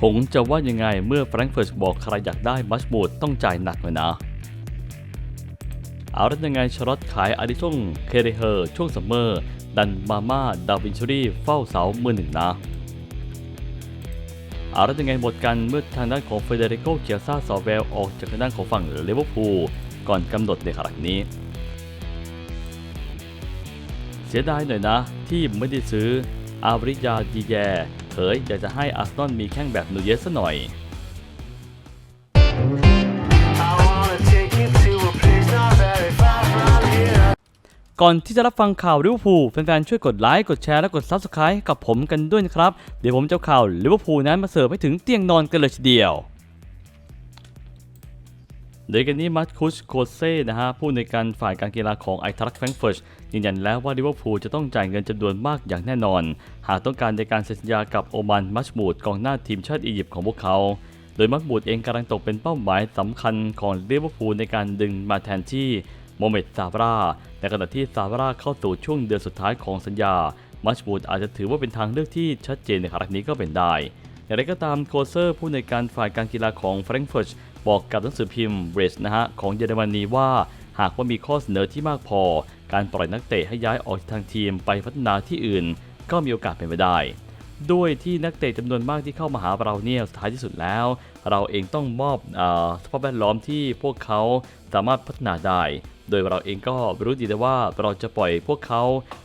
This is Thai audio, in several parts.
ผงจะว่ายังไงเมื่อแฟรงก์เฟิร์ตบอกใครอยากได้มัชมูดต้องจ่ายหนักเลยนะ เอาแล้วยังไงชารอตขายอาริซงเคเรเฮอร์ช่วงซัมเมอร์ ดันมาม่าดาวินชรีเฝ้าเสามือหนึ่งนะเอาแล้วยังไงหมดกันเมื่อทางด้านของเฟเดริโกเคียซ่าซอเวลออกจากทางด้านของฝั่งลิเวอร์พูลก่อนกำหนดในขณะนี้ เสียดายหน่อยนะที่ไม่ได้ซื้ออาบริยาดีแย เผยอยากจะให้อาร์เซนอลมีแข้งแบบนูเยสซะหน่อยก่อนที่จะรับฟังข่าวลิเวอร์พูลแฟนๆ ช่วยกดไลค์ กดแชร์ และกด Subscribe กับผมกันด้วยนะครับ เดี๋ยวผมจะเอาข่าวลิเวอร์พูลนั้นมาเสิร์ฟให้ถึงเตียงนอนกันเลยทีเดียว โดยกันนี้มัตคุชโคเซ่นะฮะผู้ในการฝ่ายการกีฬาของไอทรัคแฟรงเฟิร์ต ยืนยันแล้วว่าลิเวอร์พูลจะต้องจ่ายเงินจำนวนมากอย่างแน่นอน หากต้องการในการเซ็นสัญญากับโอมันมัชมูดกองหน้าทีมชาติอียิปต์ของพวกเขา โดยมัชมูดเองกำลังตกเป็นเป้าหมายสำคัญของลิเวอร์พูลในการดึงมาแทนที่โมเมดซาบราในขณะที่ซาบราเข้าสู่ช่วงเดือนสุดท้ายของสัญญา มัชมูดอาจจะถือว่าเป็นทางเลือกที่ชัดเจนในครั้งนี้ก็เป็นได้อย่างไรก็ตามโคเซอร์ผู้ในการฝ่ายการกีฬาของแฟรงก์เฟิร์ตบอกกับหนังสือพิมพ์เรสนะฮะของเยอรมนีว่า หากว่ามีข้อเสนอที่มากพอ การปล่อยนักเตะให้ย้ายออกทางทีมไปพัฒนาที่อื่น ก็มีโอกาสเป็นไปได้ ด้วยที่นักเตะจำนวนมากที่เข้ามาหาเราเนี่ยสุดท้ายที่สุดแล้ว เราเองต้องมอบอสภาพแวดล้อมที่พวกเขาสามารถพัฒนาได้ โดยเราเองก็รู้ดีแต่ว่าเราจะปล่อยพวกเขา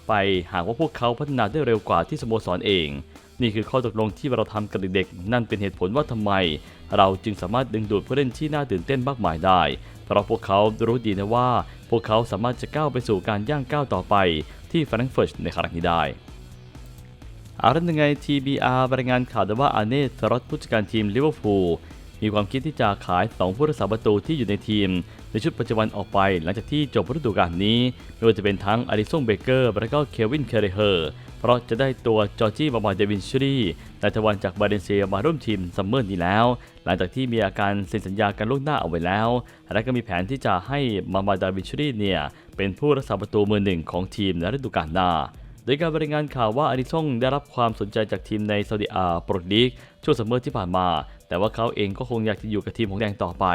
ไปหากว่าพวกเขาพัฒนาได้เร็วกว่าที่สโมสรเองนี่คือข้อตกลงที่เราทำกับเด็กๆ นั่นเป็นเหตุผลว่าทำไม เราจึงสามารถดึงดูดผู้เล่นที่น่าตื่นเต้นมากมายได้ เพราะพวกเขารู้ดีนะว่า พวกเขาสามารถจะก้าวไปสู่การย่างก้าวต่อไปที่แฟรงก์เฟิร์ตในครั้งนี้ได้อาละยังไง TBR รายงานข่าวว่าอาเน่สรอตผู้จัดการทีมลิเวอร์พูลมีความคิดที่จะขาย 2 ผู้รักษาประตูที่อยู่ในทีม ในชุดปัจจุบันออกไป หลังจากที่จบฤดูกาลนี้ ไม่ว่าจะเป็นทั้งอาริซงเบเกอร์และก็เควินเคเรเฮอร์ เพราะจะได้ตัวจอร์จี้บามาเดวินชูรีนายทวันจากบาเดนเซียมาร่วมทีมซัมเมอร์นี้แล้ว หลังจากที่มีอาการเซ็นสัญญากันล่วงหน้าเอาไว้แล้ว และก็มีแผนที่จะให้มามาดาวินชูรีเนี่ยเป็นผู้รักษาประตูมือหนึ่งของทีมในฤดูกาลหน้าโดยการรายงานข่าวว่าอาริซงได้รับความสนใจจากทีมในซาอุดิอาโปรลีกช่วงซัมเมอร์ที่ผ่านมา แต่ว่าเขาเองก็คงอยากจะอยู่กับทีมของแดงต่อไป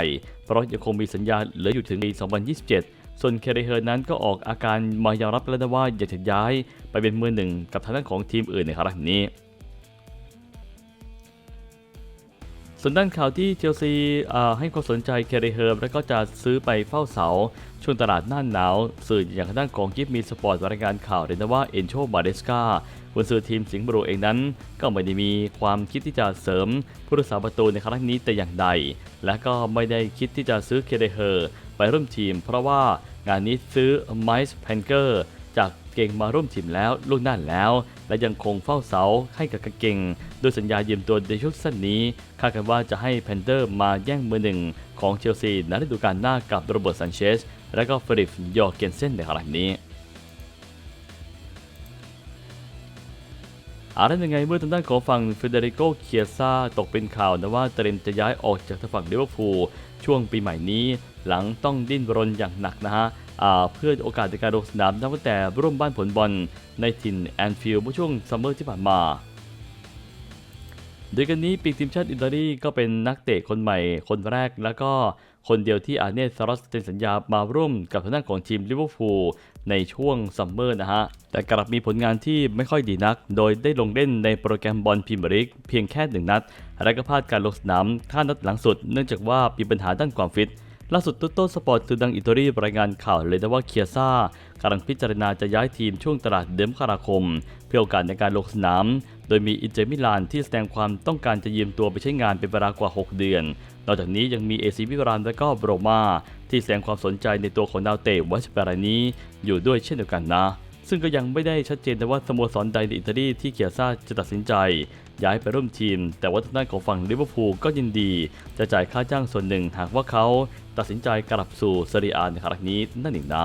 เพราะยังคงมีสัญญาเหลืออยู่ถึงปี 2027 ส่วนเคเรเฮอร์นั้นก็ออกอาการมายอมรับแล้วนะว่าอยากจะย้ายไปเป็นมือหนึ่งกับทางด้านของทีมอื่นในครั้งนี้ ส่วนด้านข่าวที่เชลซีให้ความสนใจเคเรเฮอร์แล้วก็จะซื้อไปเฝ้าเสา ช่วงตลาดหน้าหนาว สื่ออย่างทางด้านของกิฟมีสปอร์ตรายงานข่าวเลยนะว่าเอนโชบาเดสกากุนซือทีมสิงห์บรูเองนั้น ก็ไม่ได้มีความคิดที่จะเสริมผู้รักษาประตูในครั้งนี้แต่อย่างใด และก็ไม่ได้คิดที่จะซื้อเคเรเฮอร์ไปร่วมทีม เพราะว่างานนี้ซื้อไมส์แพนเกอร์จาก เก่งมาร่วมทีมแล้วล่วงหน้าแล้ว และยังคงเฝ้าเสาให้กับกเก่งโดยสัญญายืมตัวในช่วงสั้นนี้คาดกันว่าจะให้แพนเดอร์มาแย่งมือหนึ่งของเชลซีในฤดูกาลหน้ากับโรเบิร์ตซันเชสและก็ฟริปยอร์เกนเซนในครั้งนี้อาแล้วยังไงเมื่อทางด้านของฝั่งเฟเดริโกเคียซาตกเป็นข่าวนะว่าเตรียมจะย้ายออกจากทางฝั่งลิเวอร์พูลช่วงปีใหม่นี้หลังต้องดิ้นรนอย่างหนักนะฮะ เพื่อโอกาสในการลงสนามนับตั้งแต่ร่วมบ้านผลบอลในถิ่นแอนฟิลด์เมื่อช่วงซัมเมอร์ที่ผ่านมาโดยกันนี้ปีกทีมชาติอิตาลีก็เป็นนักเตะคนใหม่คนแรก แล้วก็คนเดียวที่อาเนสซารอสเซ็นสัญญามาร่วมกับทางด้านของทีมลิเวอร์พูลในช่วงซัมเมอร์นะฮะ แต่กลับมีผลงานที่ไม่ค่อยดีนัก โดยได้ลงเล่นในโปรแกรมบอลพรีเมียร์ลีกเพียงแค่หนึ่งนัด และก็พลาดการลงสนามท่านัดหลังสุด เนื่องจากว่ามีปัญหาด้านความฟิต ล่าสุดตุ๊โต้สปอร์ตคือดังอิตาลีรายงานข่าวเลยนะว่าเคียซ่ากำลังพิจารณาจะย้ายทีมช่วงตลาดเดือนมกราคม เพื่อโอกาสในการลงสนาม โดยมีอินเตอร์มิลานที่แสดงความต้องการจะยืมตัวไปใช้งานเป็นเวลากว่า 6 เดือน นอกจากนี้ยังมีเอซิมิลานและก็โรมาที่แสดงความสนใจในตัวของดาวเตะวัชเปรานี้อยู่ด้วยเช่นเดียวกันนะ ซึ่งก็ยังไม่ได้ชัดเจนแต่ว่าสโมสรใดในอิตาลีที่เกียซ่าจะตัดสินใจ ย้ายไปร่วมทีม แต่ว่าทางด้านของฝั่งลิเวอร์พูลก็ยินดี จะจ่ายค่าจ้างส่วนหนึ่งหากว่าเขาตัดสินใจกลับสู่ซเรียอาในครั้งนี้นั่นเองนะ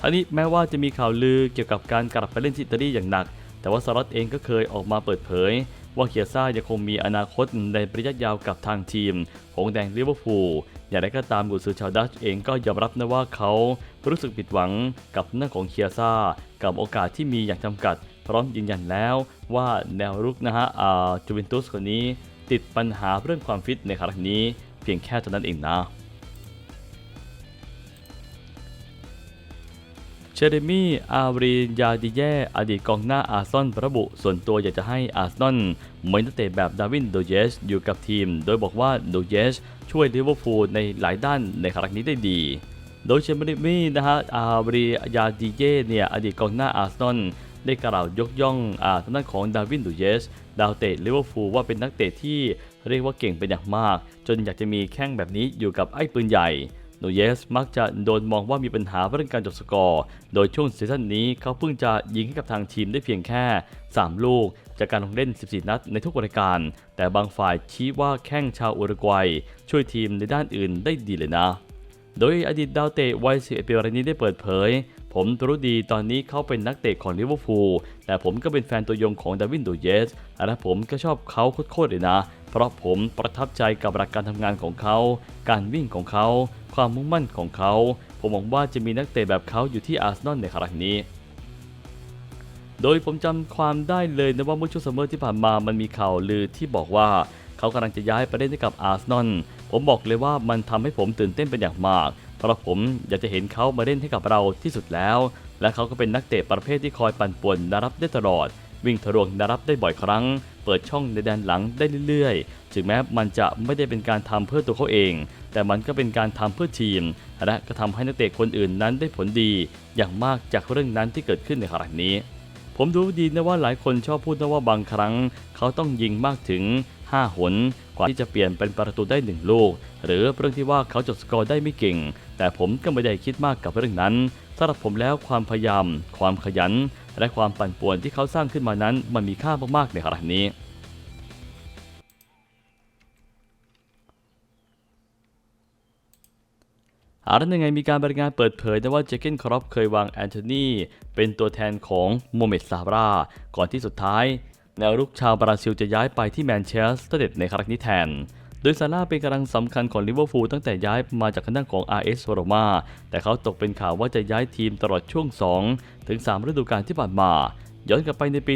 ทั้งนี้แม้ว่าจะมีข่าวลือเกี่ยวกับการกลับไปเล่นที่อิตาลีอย่างหนัก แต่ว่าสลัตเองก็เคยออกมาเปิดเผย ว่าเคียซ่ายังคงมีอนาคตในระยะยาวกับทางทีม หงแดงลิเวอร์พูลอย่างไรก็ตามกุนซือชาวดัชเองก็ยอมรับนะว่าเขารู้สึกผิดหวังกับหน้าของเคียซ่า กับโอกาสที่มีอย่างจำกัด พร้อมยืนยันแล้วว่าแนวรุกนะฮะอ่าจูเวนตุสคนนี้ ติดปัญหาเรื่องความฟิตในครั้งนี้ เพียงแค่เท่านั้นเองนะ เชเรมี่ อารีน ยาดิเย่อดีตกองหน้าอาร์ซอลระบุ ส่วนตัวอยากจะให้อาร์ซอลเหมือนนักเตะแบบดาวินโดเยสอยู่กับทีม โดยบอกว่าโดเยสช่วยลิเวอร์พูลในหลายด้านในครั้งนี้ได้ดีโดยเชเรมี่นะฮะอารียาดิเย่เนี่ยอดีตกองหน้าอาร์ซอลได้กล่าวยกย่องอาทางด้านของดาวินโดเยส ดาวเตะลิเวอร์พูลว่าเป็นนักเตะที่เรียกว่าเก่งเป็นอย่างมาก จนอยากจะมีแข้งแบบนี้อยู่กับไอ้ปืนใหญ่ นเยสมักจะโดนมองว่ามีปัญหาเรื่องการจบสกอร์ โดยช่วงซีซั่นนี้เขาเพิ่งจะยิงให้กับทางทีมได้เพียงแค่ 3 ลูก จากการลงเล่น 14 นัดในทุกรายการ แต่บางฝ่ายชี้ว่าแข้งชาวอุรุกวัย ช่วยทีมในด้านอื่นได้ดีเลยนะ โดยอดีตดาวเตะวัย11ปีรายนี้ได้เปิดเผย ผมรู้ดีตอนนี้เขาเป็นนักเตะของลิเวอร์พูล แต่ผมก็เป็นแฟนตัวยงของดาวินโดเยส และผมก็ชอบเขาโคตรๆเลยนะ เพราะผมประทับใจกับหลักการทำงานของเขา การวิ่งของเขา ความมุ่งมั่นของเขา ผมหวังว่าจะมีนักเตะแบบเขาอยู่ที่อาร์เซนอลในครั้งนี้โดยผมจำความได้เลยนะว่าเมื่อช่วงซัมเมอร์ที่ผ่านมามันมีข่าวลือที่บอกว่า เขากำลังจะย้ายไปเล่นให้กับอาร์เซนอลผมบอกเลยว่ามันทำให้ผมตื่นเต้นเป็นอย่างมาก เพราะผมอยากจะเห็นเขามาเล่นให้กับเราที่สุดแล้ว และเขาก็เป็นนักเตะประเภทที่คอยปั่นป่วนนารับได้ตลอด วิ่งทะลวงนารับได้บ่อยครั้ง เปิดช่องในแดนหลังได้เรื่อยๆ ถึงแม้มันจะไม่ได้เป็นการทำเพื่อตัวเขาเอง แต่มันก็เป็นการทำเพื่อทีม และก็ทำให้นักเตะคนอื่นนั้นได้ผลดี อย่างมากจากเรื่องนั้นที่เกิดขึ้นในครั้งนี้ ผมรู้ดีนะว่าหลายคนชอบพูดนะว่าบางครั้ง เขาต้องยิงมากถึง 5 หนกว่าที่จะเปลี่ยนเป็นประตูได้ 1 ลูก หรือเรื่องที่ว่าเขาจดสกอร์ได้ไม่เก่ง แต่ผมก็ไม่ได้คิดมากกับเรื่องนั้นสำหรับผมแล้วความพยายาม ความขยัน และความปั่นป่วนที่เขาสร้างขึ้นมานั้น มันมีค่ามากๆในขณะนี้ อาร์ตยังไงมีการบรรยายงานเปิดเผยนะว่าเจเกนครอปเคยวางแอนโทนีเป็นตัวแทนของโมเมดซาร่าก่อนที่สุดท้าย แนวรุกชาวบราซิลจะย้ายไปที่แมนเชสเตอร์เดในครั้งนี้แทน โดยซาร่าเป็นกำลังสำคัญของลิเวอร์พูลตั้งแต่ย้ายมาจากคณะของ RS โรมาแต่เขาตกเป็นข่าวว่าจะย้ายทีมตลอดช่วง 2 ถึง 3 ฤดูกาลที่ผ่านมา ย้อนกลับไปในปี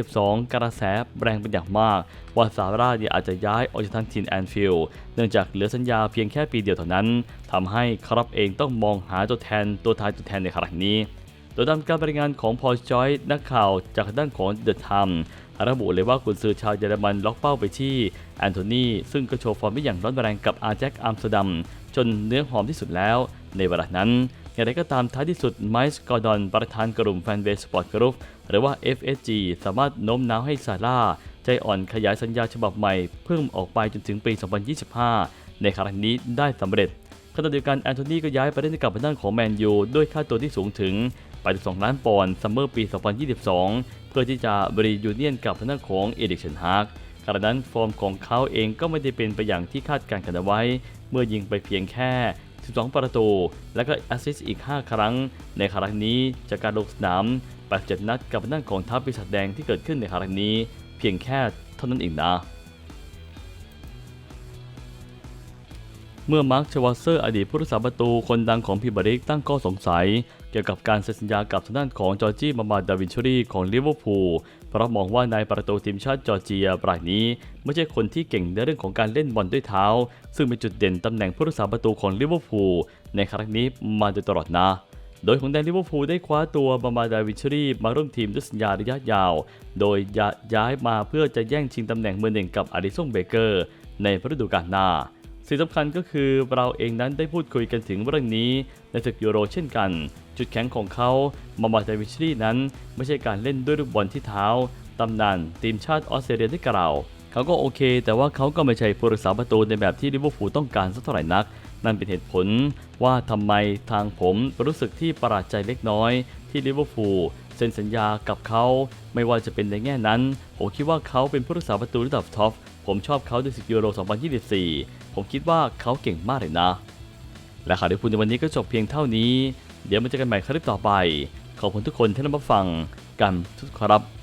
2022 กระแสแรงเป็นอย่างมาก ว่าซาร่าเนี่ยอาจจะย้ายออกจากทางทีมแอนฟิลด์เนื่องจากเหลือสัญญาเพียงแค่ปีเดียวเท่านั้นทำให้ครับเองต้องมองหาตัวแทนตัวทายตัวแทนในครั้งนี้ โดยตามการรายงานของพอลจอยนักข่าวจากด้านของเดอะไทม์ระบุเลยว่ากุนซือชาวเยอรมันล็อกเป้าไปที่แอนโทนีซึ่งก็โชว์ฟอร์มได้อย่างร้อนแรงกับอาแจ็คอัมสเตอร์ดัมจนเนื้อหอมที่สุดแล้ว ในเวลานั้น อย่างไรก็ตามท้ายที่สุดไมค์กอร์ดอนประธานกลุ่มแฟนเบสสปอร์ตกรุ๊ปหรือว่า FSG สามารถโน้มน้าวให้ซาร่าใจอ่อนขยายสัญญาฉบับใหม่เพิ่มออกไปจนถึงปี 2025 ในครั้งนี้ได้สำเร็จขณะเดียวกันแอนโทนีก็ย้ายไปเล่นให้กับทางด้านของแมนยูด้วยค่าตัวที่สูงถึง 82 ล้านปอนด์ซัมเมอร์ปี 2022 เพื่อที่จะบริยูเนียนกับทางด้านของเอดิกเชนฮาร์กขณะนั้นฟอร์มของเขาเองก็ไม่ได้เป็นไปอย่างที่คาดการณ์กันเอาไว้ เมื่อยิงไปเพียงแค่ 12 ประตู และก็แอสซิสต์อีก 5 ครั้ง ในครั้งนี้จากการลงสนาม 87 นัดกับทางด้านของทัพปีศาจแดงที่เกิดขึ้นในครั้งนี้ เพียงแค่เท่านั้นเองนะเมื่อมาร์คชวาเซอร์อดีตผู้รักษาประตูคนดังของพรีเมียร์ลีกตั้งข้อสงสัย เกี่ยวกับการเซ็นสัญญากับทางด้านของจอร์จี้มามาดาวินชูรีของลิเวอร์พูล เพราะมองว่านายประตูทีมชาติจอร์เจียรายนี้ ไม่ใช่คนที่เก่งในเรื่องของการเล่นบอลด้วยเท้า ซึ่งเป็นจุดเด่นตำแหน่งผู้รักษาประตูของลิเวอร์พูลในครั้งนี้มาโดยตลอดนะ โดยของแดนลิเวอร์พูลได้คว้าตัวบามาดาวินชูรีมาร่วมทีมด้วยสัญญาระยะยาว โดยย้ายมาเพื่อจะแย่งชิงตำแหน่งมือหนึ่งกับอาริซงเบเกอร์ ในฤดูกาลหน้า สิ่งสำคัญก็คือเราเองนั้นได้พูดคุยกันถึงเรื่องนี้ในศึกยูโรเช่นกัน จุดแข็งของเขามามาดวิชรีนั้น ไม่ใช่การเล่นด้วยลูกบอลที่เท้าตำนานทีมชาติออสเตรเลียได้กล่าว เขาก็โอเค แต่ว่าเขาก็ไม่ใช่ผู้รักษาประตูในแบบที่ลิเวอร์พูลต้องการสักเท่าไหร่นัก นั่นเป็นเหตุผลว่าทำไมทางผมรู้สึกที่ประหลาดใจเล็กน้อย ที่ลิเวอร์พูลเซ็นสัญญากับเขา ไม่ว่าจะเป็นในแง่นั้น ผมคิดว่าเขาเป็นผู้รักษาประตูระดับท็อปผมชอบเขาในศึกยูโร 2024 ผมคิดว่าเขาเก่งมากเลยนะ และข่าวที่พูดในวันนี้ก็จบเพียงเท่านี้ เดี๋ยวมาเจอกันใหม่คลิปต่อไป ขอบคุณทุกคนที่รับฟังกันทุกครับ